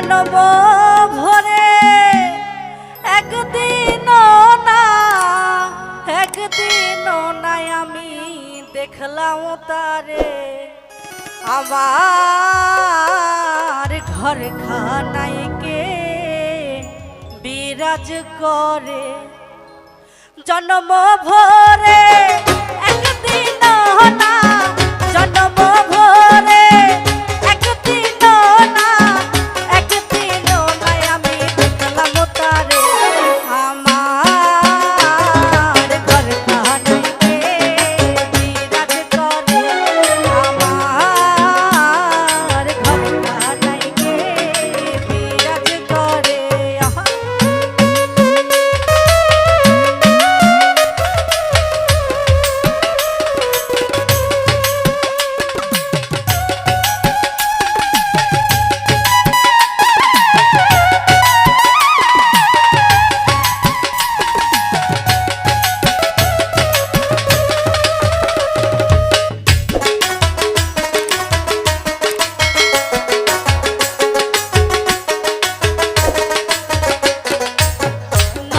জন্ম ভরে। একদিন না একদিন নাই আমি দেখলাম তারে। আমার ঘর খানাই কে বিরাজ করে? জন্ম ভরে একদিন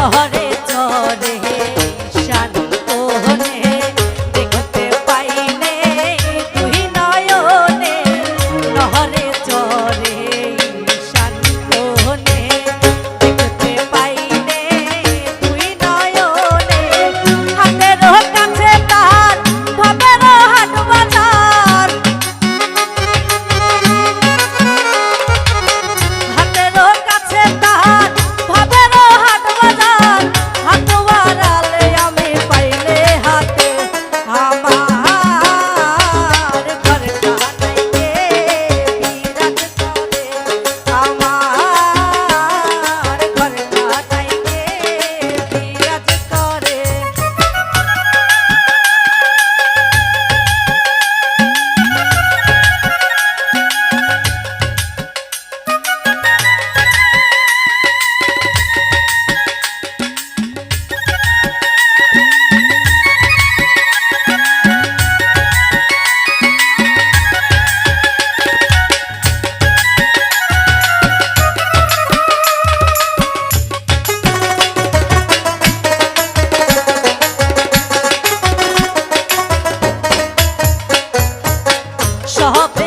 শহরে সহ